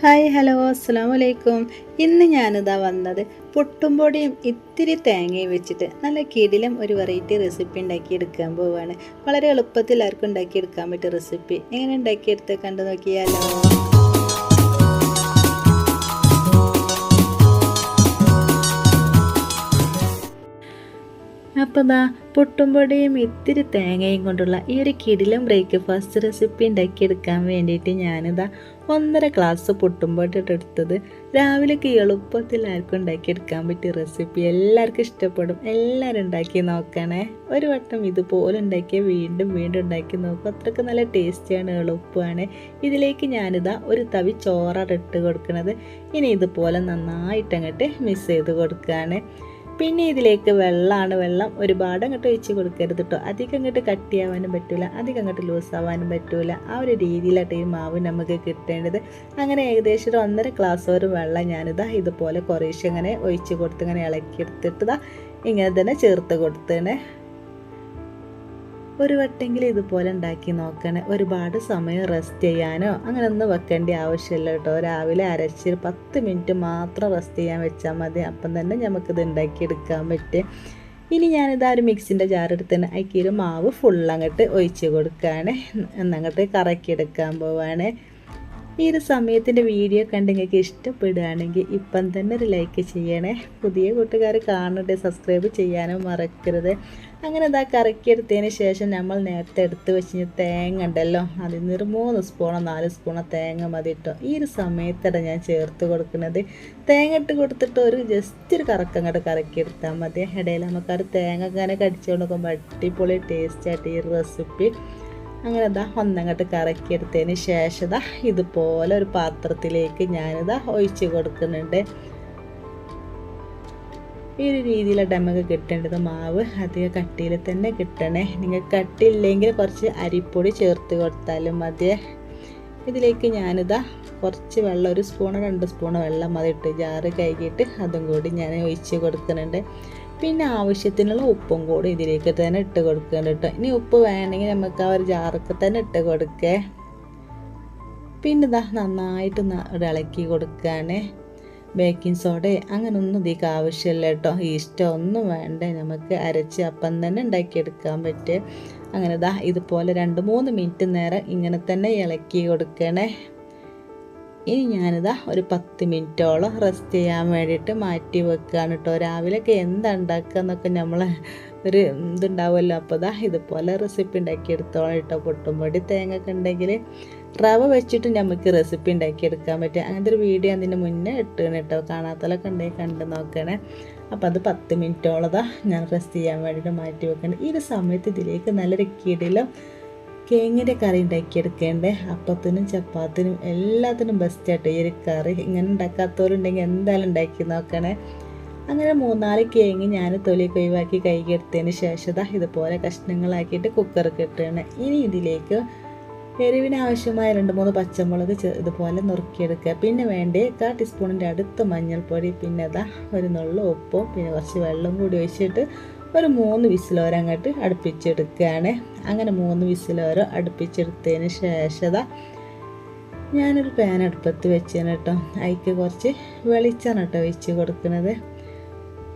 Hi hello അസ്സാം വലൈക്കും ഇന്ന് ഞാനിതാ വന്നത് പുട്ടുംപൊടിയും ഇത്തിരി തേങ്ങയും വെച്ചിട്ട് നല്ല കിടിലം ഒരു വെറൈറ്റി റെസിപ്പി ഉണ്ടാക്കി എടുക്കാൻ പോവാണ്. വളരെ എളുപ്പത്തിൽ ആർക്കും ഉണ്ടാക്കി എടുക്കാൻ പറ്റിയ റെസിപ്പി എങ്ങനെ ഉണ്ടാക്കിയെടുത്ത് കണ്ടു നോക്കിയാലോ? അപ്പോൾ ദാ പൊട്ടുംപൊടിയും ഇത്തിരി തേങ്ങയും കൊണ്ടുള്ള ഈ ഒരു കിടിലം ബ്രേക്ക്ഫാസ്റ്റ് റെസിപ്പി ഉണ്ടാക്കിയെടുക്കാൻ വേണ്ടിയിട്ട് ഞാനിതാ ഒന്നര ഗ്ലാസ് പുട്ടുംപൊടി എടുത്തത്. രാവിലെയൊക്കെ എളുപ്പത്തിൽ ആർക്കും ഉണ്ടാക്കിയെടുക്കാൻ പറ്റിയ റെസിപ്പി എല്ലാവർക്കും ഇഷ്ടപ്പെടും. എല്ലാവരും ഉണ്ടാക്കി നോക്കണേ. ഒരു വട്ടം ഇതുപോലെ ഉണ്ടാക്കിയാൽ വീണ്ടും വീണ്ടും ഉണ്ടാക്കി നോക്കും. അത്രയ്ക്ക് നല്ല ടേസ്റ്റിയാണ് എളുപ്പമാണ്. ഇതിലേക്ക് ഞാനിതാ ഒരു തവി ചോറാണ് ഇട്ട് കൊടുക്കുന്നത് ഇനി ഇതുപോലെ നന്നായിട്ട് അങ്ങോട്ട് മിക്സ് ചെയ്ത് കൊടുക്കുകയാണ് പിന്നെ ഇതിലേക്ക് വെള്ളമാണ് വെള്ളം ഒരുപാട് അങ്ങോട്ട് ഒഴിച്ച് കൊടുക്കരുത് കേട്ടോ അധികം അങ്ങോട്ട് കട്ടിയാവാനും പറ്റില്ല അധികം അങ്ങോട്ട് ലൂസ് ആവാനും പറ്റില്ല ആ ഒരു രീതിയിലായിട്ട് ഈ മാവ് നമുക്ക് കിട്ടേണ്ടത്. അങ്ങനെ ഏകദേശം ഒരു ഒന്നര ഗ്ലാസ് ഒരു വെള്ളം ഞാനിതാ ഇതുപോലെ കുറേശ്ശെ ഇങ്ങനെ ഒഴിച്ച് കൊടുത്ത് ഇങ്ങനെ ഇളക്കിയെടുത്തിട്ട് ഇങ്ങനെ തന്നെ ചേർത്ത് കൊടുത്തേണേ. ഒരു വട്ടെങ്കിലും ഇതുപോലെ ഉണ്ടാക്കി നോക്കണേ. ഒരുപാട് സമയം റെസ്റ്റ് ചെയ്യാനോ അങ്ങനെ ഒന്നും വെക്കേണ്ട ആവശ്യമില്ല കേട്ടോ. രാവിലെ അരച്ച് പത്ത് മിനിറ്റ് മാത്രം റെസ്റ്റ് ചെയ്യാൻ വെച്ചാൽ മതി. അപ്പം തന്നെ നമുക്കിത് ഉണ്ടാക്കിയെടുക്കാൻ പറ്റും. ഇനി ഞാനിത് ഒരു മിക്സിന്റെ ജാറെടുത്തിന് അയക്കൊരു മാവ് ഫുൾ അങ്ങോട്ട് ഒഴിച്ച് കൊടുക്കുകയാണ്. എന്നങ്ങോട്ട് കറക്കിയെടുക്കാൻ പോവാണ്. ഈ ഒരു സമയത്തിന്റെ വീഡിയോ നിങ്ങൾക്ക് ഇഷ്ടപ്പെടുകയാണെങ്കിൽ ഇപ്പം തന്നെ ഒരു ലൈക്ക് ചെയ്യണേ. പുതിയ കൂട്ടുകാർ കാണട്ടെ. സബ്സ്ക്രൈബ് ചെയ്യാനും മറക്കരുത്. അങ്ങനെ ഇതാ കറക്കിയെടുത്തതിന് ശേഷം നമ്മൾ നേരത്തെ എടുത്ത് വെച്ച് തേങ്ങ ഉണ്ടല്ലോ. അതിൽ നിന്ന് ഒരു മൂന്ന് സ്പൂണോ നാല് സ്പൂണോ തേങ്ങ മതി കേട്ടോ ഈ ഒരു സമയത്താണ് ഞാൻ ചേർത്ത് കൊടുക്കുന്നത്. തേങ്ങ ഇട്ട് കൊടുത്തിട്ട് ഒരു ജസ്റ്റ് ഒരു കറക്കം അങ്ങോട്ട് കറക്കിയെടുത്താൽ മതി. ഇടയിൽ നമുക്കൊരു തേങ്ങ അങ്ങനെ കടിച്ചുകൊണ്ട് നോക്കുമ്പോൾ അടിപൊളി ടേസ്റ്റായിട്ട് ഈ റെസിപ്പി അങ്ങനെ ഇതാ ഒന്നങ്ങോട്ട് കറക്കിയെടുത്തതിന് ശേഷം ഇതാ ഇതുപോലെ ഒരു പാത്രത്തിലേക്ക് ഞാനിതാ ഒഴിച്ച് കൊടുക്കുന്നുണ്ട്. ഈ ഒരു രീതിയിലാണ് നമുക്ക് കിട്ടേണ്ടത് മാവ് അധികം കട്ടിയിൽ തന്നെ കിട്ടണേ. നിങ്ങൾക്ക് കട്ടിയില്ലെങ്കിൽ കുറച്ച് അരിപ്പൊടി ചേർത്ത് കൊടുത്താലും മതി. ഇതിലേക്ക് ഞാനിതാ കുറച്ച് വെള്ളം ഒരു സ്പൂണോ രണ്ട് സ്പൂണോ വെള്ളം മതി ഇട്ട് ജാറ് കഴുകിയിട്ട് അതും കൂടി ഞാൻ ഒഴിച്ച് കൊടുക്കുന്നുണ്ട്. പിന്നെ ആവശ്യത്തിനുള്ള ഉപ്പും കൂടി ഇതിലേക്ക് തന്നെ ഇട്ട് കൊടുക്കുന്നുണ്ട് കേട്ടോ. ഇനി ഉപ്പ് വേണമെങ്കിൽ നമുക്ക് ആ ഒരു ജാറൊക്കെ തന്നെ ഇട്ട് കൊടുക്കേ. പിന്നെ ഇതാ നന്നായിട്ട് ഇളക്കി കൊടുക്കുകയാണ്. ബേക്കിംഗ് സോഡ അങ്ങനൊന്നും അധികം ആവശ്യമില്ല കേട്ടോ. ഈസ്റ്റോ ഒന്നും വേണ്ട. നമുക്ക് അരച്ച് അപ്പം തന്നെ ഉണ്ടാക്കിയെടുക്കാൻ പറ്റും. അങ്ങനെ ദാ ഇതുപോലെ രണ്ട് മൂന്ന് മിനിറ്റ് നേരം ഇങ്ങനെ തന്നെ ഇളക്കി കൊടുക്കണേ. ഇനി ഞാനിതാ ഒരു പത്ത് മിനിറ്റോളം റെസ്റ്റ് ചെയ്യാൻ വേണ്ടിയിട്ട് മാറ്റി വെക്കുകയാണ് കേട്ടോ. രാവിലെയൊക്കെ എന്താ ഉണ്ടാക്കുക എന്നൊക്കെ നമ്മൾ ഒരു ഇതുണ്ടാവുമല്ലോ. അപ്പോൾ ഇതാ ഇതുപോലെ റെസിപ്പി ഉണ്ടാക്കി എടുത്തോളാം കേട്ടോ. പൊട്ടുംപൊടി തേങ്ങ ഒക്കെ ഉണ്ടെങ്കിൽ റവ വെച്ചിട്ട് നമുക്ക് റെസിപ്പി ഉണ്ടാക്കിയെടുക്കാൻ പറ്റും. അങ്ങനത്തെ ഒരു വീഡിയോ അതിന് മുന്നേ ഇട്ടാണ് കേട്ടോ. കാണാത്തലൊക്കെ ഉണ്ടെങ്കിൽ കണ്ട് നോക്കണേ. അപ്പോൾ അത് പത്ത് മിനിറ്റോളതാ ഞാൻ റെസ്റ്റ് ചെയ്യാൻ വേണ്ടിയിട്ട് മാറ്റി വെക്കണം ഈ ഒരു സമയത്ത് ഇതിലേക്ക് നല്ലൊരു കിടിലും കേങ്ങിന്റെ കറി ഉണ്ടാക്കിയെടുക്കേണ്ടേ അപ്പത്തിനും ചപ്പാത്തിനും എല്ലാത്തിനും ബെസ്റ്റായിട്ട് ഈ ഒരു കറി. ഇങ്ങനെ ഉണ്ടാക്കാത്തവരുണ്ടെങ്കിൽ എന്തായാലും ഉണ്ടാക്കി നോക്കണേ. അങ്ങനെ മൂന്നാൽ കേങ്ങി ഞാൻ തൊലിയൊക്കെ ഒഴിവാക്കി കൈകെടുത്തതിന് ശേഷം ഇതുപോലെ കഷ്ണങ്ങളാക്കിയിട്ട് കുക്കർ കിട്ടണേ ഇനി ഇതിലേക്ക് എരിവിന് ആവശ്യമായ രണ്ട് മൂന്ന് പച്ചമുളക് ഇതുപോലെ നുറുക്കിയെടുക്കുക. പിന്നെ വേണ്ടേ കാ ടീസ്പൂണിന്റെ അടുത്ത് മഞ്ഞൾപ്പൊടി പിന്നെ അതാ ഒരു നുള്ളു ഉപ്പും പിന്നെ കുറച്ച് വെള്ളം കൂടി ഒഴിച്ചിട്ട് ഒരു മൂന്ന് വിസിലോരം അങ്ങോട്ട് അടുപ്പിച്ചെടുക്കുകയാണ്. അങ്ങനെ മൂന്ന് വിസിലോരം അടുപ്പിച്ചെടുത്തതിന് ശേഷം ഞാനൊരു പാൻ അടുപ്പത്ത് വെച്ചതിന് കേട്ടോ അതിക്ക് കുറച്ച് വെളിച്ചെണ്ണ കേട്ടോ ഒഴിച്ച് കൊടുക്കുന്നത്.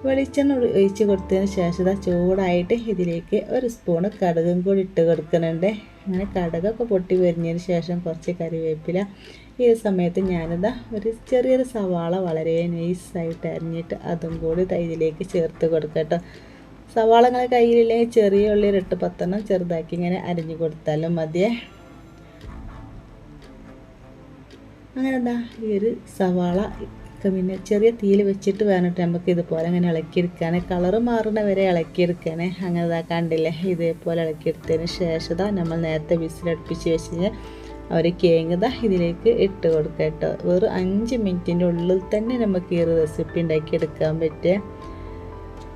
വെളിച്ചെണ്ണ ഒഴിച്ച് കൊടുത്തതിന് ശേഷം ചൂടായിട്ട് ഇതിലേക്ക് ഒരു സ്പൂണ് കടുകും കൂടി ഇട്ട് കൊടുക്കുന്നുണ്ട്. അങ്ങനെ കടകൊക്കെ പൊട്ടി വരിഞ്ഞതിന് ശേഷം കുറച്ച് കറിവേപ്പില. ഈ സമയത്ത് ഞാനിതാ ഒരു ചെറിയൊരു സവാള വളരെ നൈസായിട്ട് അരിഞ്ഞിട്ട് അതും കൂടി ഇതിലേക്ക് ചേർത്ത് കൊടുക്കട്ടോ. സവാള ഇങ്ങനെ കയ്യിലില്ലെങ്കിൽ ചെറിയ ഉള്ളി ഇട്ട് പത്തെണ്ണം ചെറുതാക്കി ഇങ്ങനെ അരിഞ്ഞു കൊടുത്താലും മതിയേ. അങ്ങനെ എന്താ ഈ ഒരു സവാള പിന്നെ ചെറിയ തീയിൽ വെച്ചിട്ട് വേണിട്ട് നമുക്ക് ഇതുപോലെ അങ്ങനെ ഇളക്കിയെടുക്കാൻ കളറ് മാറുന്ന വരെ ഇളക്കിയെടുക്കാനേ. അങ്ങനെ ഇതാ കണ്ടില്ലേ? ഇതേപോലെ ഇളക്കിയെടുത്തതിന് ശേഷം നമ്മൾ നേരത്തെ വിസിലടുപ്പിച്ച് വെച്ച് കഴിഞ്ഞാൽ അവർ കേങ്ങത ഇതിലേക്ക് ഇട്ട് കൊടുക്കാം കേട്ടോ. വെറും അഞ്ച് മിനിറ്റിന്റെ ഉള്ളിൽ തന്നെ നമുക്ക് ഈ റെസിപ്പി ഉണ്ടാക്കിയെടുക്കാൻ പറ്റുക.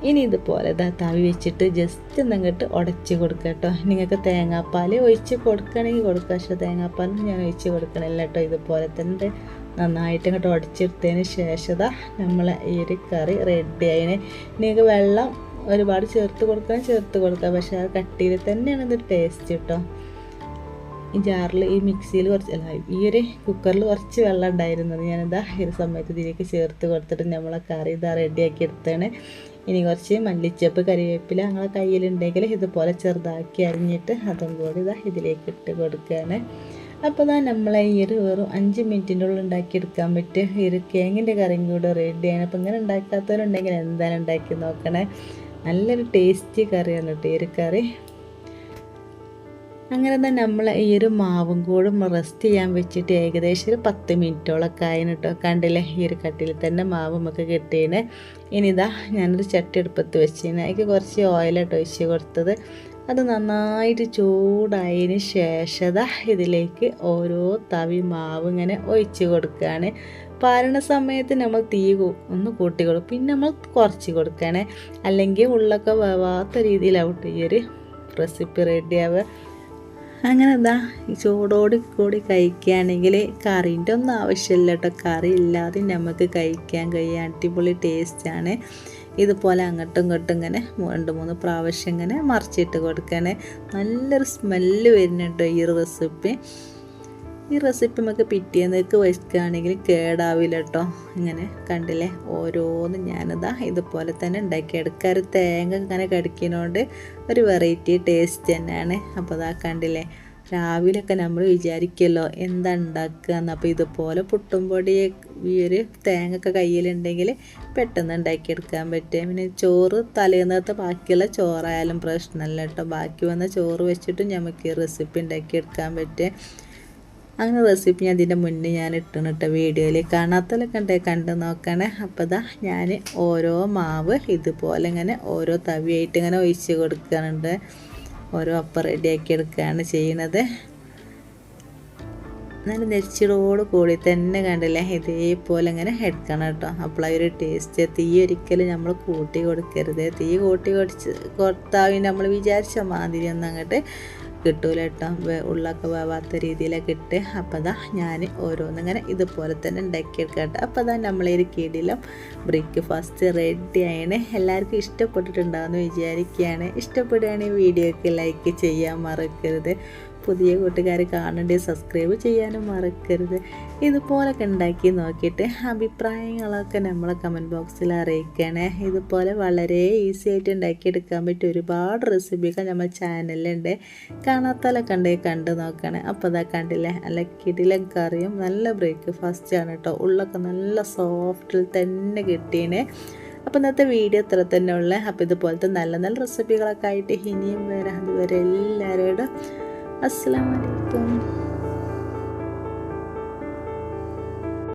ഇനി ഇതുപോലെ ഇതാ തവി വെച്ചിട്ട് ജസ്റ്റ് ഒന്നങ്ങോട്ട് ഉടച്ച് കൊടുക്കുക കേട്ടോ. നിങ്ങൾക്ക് തേങ്ങാപ്പാൽ ഒഴിച്ച് കൊടുക്കണമെങ്കിൽ കൊടുക്കുക. പക്ഷേ തേങ്ങാപ്പാൽ ഞാൻ ഒഴിച്ച് കൊടുക്കണില്ല കേട്ടോ. ഇതുപോലെ തന്നെ നന്നായിട്ട് ഇങ്ങോട്ട് ഉടച്ചെടുത്തതിന് ശേഷം നമ്മൾ ഈ ഒരു കറി റെഡി ആയിന്. നിങ്ങൾക്ക് വെള്ളം ഒരുപാട് ചേർത്ത് കൊടുക്കാൻ ചേർത്ത് കൊടുക്കുക പക്ഷേ ആ കട്ടിയിൽ തന്നെയാണ് ഇത് ടേസ്റ്റ് കേട്ടോ ഈ ജാറിൽ ഈ മിക്സിയിൽ കുറച്ച് അല്ല ഈ ഒരു കുക്കറിൽ കുറച്ച് വെള്ളം ഉണ്ടായിരുന്നത് ഞാനിതാ ഈ സമയത്ത് ഇതിലേക്ക് ചേർത്ത് കൊടുത്തിട്ട് നമ്മളെ കറി ഇതാ റെഡിയാക്കി എടുത്താണ് ഇനി കുറച്ച് മല്ലിച്ചപ്പ് കറിവേപ്പില ഞങ്ങളെ കയ്യിലുണ്ടെങ്കിൽ ഇതുപോലെ ചെറുതാക്കി അരിഞ്ഞിട്ട് അതും കൂടി ഇതാ ഇതിലേക്ക് ഇട്ട് കൊടുക്കുകയാണ്. അപ്പോൾ ഇതാ നമ്മളെ ഈ ഒരു വെറും അഞ്ച് മിനിറ്റിന്റെ ഉള്ളിൽ ഉണ്ടാക്കിയെടുക്കാൻ പറ്റും ഈ ഒരു കേങ്ങിന്റെ കറിയും കൂടെ റെഡിയാണ് അപ്പോൾ ഇങ്ങനെ ഉണ്ടാക്കാത്തവരുണ്ടെങ്കിൽ എന്തായാലും ഉണ്ടാക്കി നോക്കണേ. നല്ലൊരു ടേസ്റ്റി കറിയാണ് കേട്ടോ ഈ ഒരു കറി. അങ്ങനെ തന്നെ നമ്മൾ ഈ ഒരു മാവും കൂടും റെസ്റ്റ് ചെയ്യാൻ വെച്ചിട്ട് ഏകദേശം ഒരു പത്ത് മിനിറ്റോളൊക്കെ ആയിന് കേട്ടോ കണ്ടില്ലേ? ഈ ഒരു കട്ടിൽ തന്നെ മാവ് നമുക്ക് കിട്ടീന്. ഇനിതാ ഞാനൊരു ചട്ടി എടുപ്പത്ത് വെച്ചിന്. അതിക്ക് കുറച്ച് ഓയിലായിട്ട് ഒഴിച്ച് കൊടുത്തത്. അത് നന്നായിട്ട് ചൂടായതിന് ശേഷം ഇതിലേക്ക് ഓരോ തവി മാവ് ഇങ്ങനെ ഒഴിച്ച് കൊടുക്കുകയാണ്. പാരണ സമയത്ത് നമ്മൾ തീ ഒന്ന് കൂട്ടി കൊടുക്കും പിന്നെ നമ്മൾ കുറച്ച് കൊടുക്കണേ അല്ലെങ്കിൽ ഉള്ളൊക്കെ വേവാത്ത രീതിയിലാവട്ടെ ഈ ഒരു റെസിപ്പി റെഡിയാവുക അങ്ങനെ എന്താ ചൂടോടി കൂടി കഴിക്കുകയാണെങ്കിൽ കറീന്റെ ഒന്നും ആവശ്യമില്ല കേട്ടോ കറി ഇല്ലാതെ നമുക്ക് കഴിക്കാൻ കഴിയാൻ അടിപൊളി ടേസ്റ്റാണ് ഇതുപോലെ അങ്ങോട്ടും ഇങ്ങോട്ടും ഇങ്ങനെ രണ്ട് മൂന്ന് പ്രാവശ്യം ഇങ്ങനെ മറിച്ചിട്ട് കൊടുക്കണേ. നല്ലൊരു സ്മെല്ല് വരുന്നുണ്ട് ഈ റെസിപ്പി ഈ റെസിപ്പി നമുക്ക് പിറ്റേന്നേക്ക് വയ്ക്കുകയാണെങ്കിൽ കേടാവില്ല കേട്ടോ ഇങ്ങനെ കണ്ടില്ലേ? ഓരോന്നും ഞാനിതാ ഇതുപോലെ തന്നെ ഉണ്ടാക്കിയെടുക്കുക ഒരു തേങ്ങ ഇങ്ങനെ കടിക്കുന്നതുകൊണ്ട് ഒരു വെറൈറ്റി ടേസ്റ്റ് തന്നെയാണ്. അപ്പോൾ അതാ കണ്ടില്ലേ? രാവിലെയൊക്കെ നമ്മൾ വിചാരിക്കുമല്ലോ എന്താ ഉണ്ടാക്കുക എന്ന്. അപ്പോൾ ഇതുപോലെ പുട്ടും പൊടി ഈ ഒരു തേങ്ങയൊക്കെ കയ്യിലുണ്ടെങ്കിൽ പെട്ടെന്ന് ഉണ്ടാക്കിയെടുക്കാൻ പറ്റും. പിന്നെ ചോറ് തലേന്നത്തെ ബാക്കിയുള്ള ചോറായാലും പ്രശ്നമല്ല കേട്ടോ. ബാക്കി വന്ന ചോറ് വെച്ചിട്ടും നമുക്ക് ഈ റെസിപ്പി ഉണ്ടാക്കിയെടുക്കാൻ പറ്റും. അങ്ങനെ റെസിപ്പി ഞാൻ ഇതിന്റെ മുന്നേ ഞാൻ ഇട്ടണം കേട്ടോ വീഡിയോയിൽ. കാണാത്തതിലൊക്കെ ഉണ്ടേ കണ്ട് നോക്കണേ. അപ്പോൾ ഇതാ ഞാൻ ഓരോ മാവ് ഇതുപോലെ ഇങ്ങനെ ഓരോ തവിയായിട്ട് ഇങ്ങനെ ഒഴിച്ച് കൊടുക്കുന്നുണ്ട്. ഓരോ അപ്പം റെഡിയാക്കി എടുക്കുകയാണ് ചെയ്യുന്നത്. നല്ല നെച്ചിടോട് കൂടി തന്നെ കണ്ടില്ലേ ഇതേപോലെ ഇങ്ങനെ എടുക്കണം കേട്ടോ. അപ്പോൾ ആ ഒരു ടേസ്റ്റ് തീ ഒരിക്കലും നമ്മൾ കൂട്ടി കൊടുക്കരുത്. തീ കൂട്ടി കൊടുത്ത് കൊടുത്താൽ നമ്മൾ വിചാരിച്ച മാതിരി ഒന്നും അങ്ങോട്ട് കിട്ടൂല കേട്ടോ. ഉള്ളൊക്കെ വേവാത്ത രീതിയിലൊക്കെ ഇട്ട് അപ്പോൾ അതാ ഞാൻ ഓരോന്നിങ്ങനെ ഇതുപോലെ തന്നെ ഉണ്ടാക്കിയെടുക്കാം കേട്ടോ അപ്പോൾ അതാ നമ്മളൊരു കീടിലും ബ്രേക്ക്ഫാസ്റ്റ് റെഡി ആയാണ്. എല്ലാവർക്കും ഇഷ്ടപ്പെട്ടിട്ടുണ്ടാകുമെന്ന് വിചാരിക്കുകയാണ് ഇഷ്ടപ്പെടുകയാണെങ്കിൽ വീഡിയോക്ക് ലൈക്ക് ചെയ്യാൻ മറക്കരുത്. പുതിയ കൂട്ടുകാർ കാണണ്ടേ സബ്സ്ക്രൈബ് ചെയ്യാനും മറക്കരുത്. ഇതുപോലൊക്കെ ഉണ്ടാക്കി നോക്കിയിട്ട് അഭിപ്രായങ്ങളൊക്കെ നമ്മളെ കമന്റ് ബോക്സിൽ അറിയിക്കണേ. ഇതുപോലെ വളരെ ഈസി ആയിട്ട് ഉണ്ടാക്കിയെടുക്കാൻ പറ്റിയ ഒരുപാട് റെസിപ്പികൾ നമ്മൾ ചാനലിലുണ്ട് കാണാത്തലൊക്കെ ഉണ്ടെങ്കിൽ കണ്ടു നോക്കണേ. അപ്പോൾ അതാ കണ്ടില്ലേ അല്ല കിടിലം കറിയും നല്ല ബ്രേക്ക്ഫാസ്റ്റ് ആണ് കേട്ടോ. ഉള്ളൊക്കെ നല്ല സോഫ്റ്റിൽ തന്നെ കിട്ടീനെ. അപ്പോൾ ഇന്നത്തെ വീഡിയോ ഇത്ര തന്നെ ഉള്ളത് അപ്പോൾ ഇതുപോലത്തെ നല്ല നല്ല റെസിപ്പികളൊക്കെ ആയിട്ട് ഇനിയും വരാം. അതുവരെ എല്ലാവരോടും അസ്സാം വലൈക്കും